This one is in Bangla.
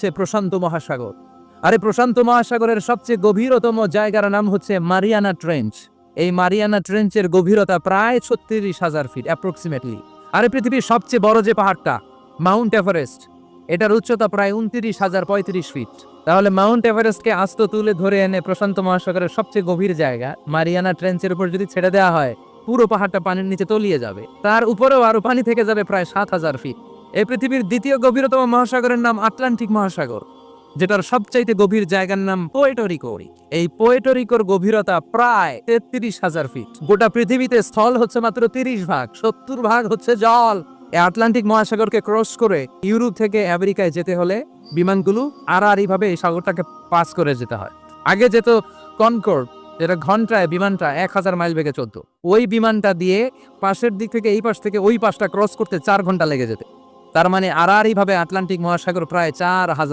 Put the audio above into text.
হচ্ছে প্রশান্ত মহাসাগর। আরে প্রশান্ত মহাসাগরের সবচেয়ে গভীরতম জায়গার নাম হচ্ছে মারিয়ানা ট্রেঞ্চ। এই মারিয়ানা ট্রেঞ্চের গভীরতা প্রায় ছত্রিশ হাজার ফিট অ্যাপ্রক্সিমেটলি আরে পৃথিবীর সবচেয়ে বড় যে পাহাড়টা, মাউন্ট এভারেস্ট, এটার উচ্চতা প্রায় উনত্রিশ হাজার পঁয়ত্রিশ ফিট। তাহলে মাউন্ট এভারেস্টকে আস্ত তুলে ধরে এনে প্রশান্ত মহাসাগরের সবচেয়ে গভীর জায়গা, মারিয়ানা ট্রেঞ্চের উপর যদি ছেড়ে দেওয়া হয়, পুরো পাহাড়টা পানির নিচে তলিয়ে যাবে। তার উপরেও আরও পানি থেকে যাবে প্রায় সাত হাজার ফিট। এই পৃথিবীর দ্বিতীয় গভীরতম মহাসাগরের নাম আটলান্টিক মহাসাগর, যেটার সবচাইতে গভীর জায়গার নাম পোয়েটোরিকো এই পোয়েটোরিকোর গভীরতা প্রায় তেত্রিশ হাজার ফিট। গোটা পৃথিবীতে স্থল হচ্ছে মাত্র তিরিশ ভাগ, সত্তর ভাগ হচ্ছে জল। আটলান্টিক মহাসাগরকে ক্রস করে ইউরোপ থেকে আমেরিকায় যেতে হলে বিমানগুলো আড়াআড়ি ভাবে এই সাগরটাকে পাস করে যেতে হয়। আগে যেত কনকর্ড, যেটা ঘন্টায়, বিমানটা এক হাজার মাইল বেগে চলত। ওই বিমানটা দিয়ে পাশের দিক থেকে এই পাশ থেকে ওই পাশটা ক্রস করতে চার ঘণ্টা লেগে যেত। তার মানে আড়াআড়িভাবে আটলান্টিক মহাসাগর প্রায় চার হাজার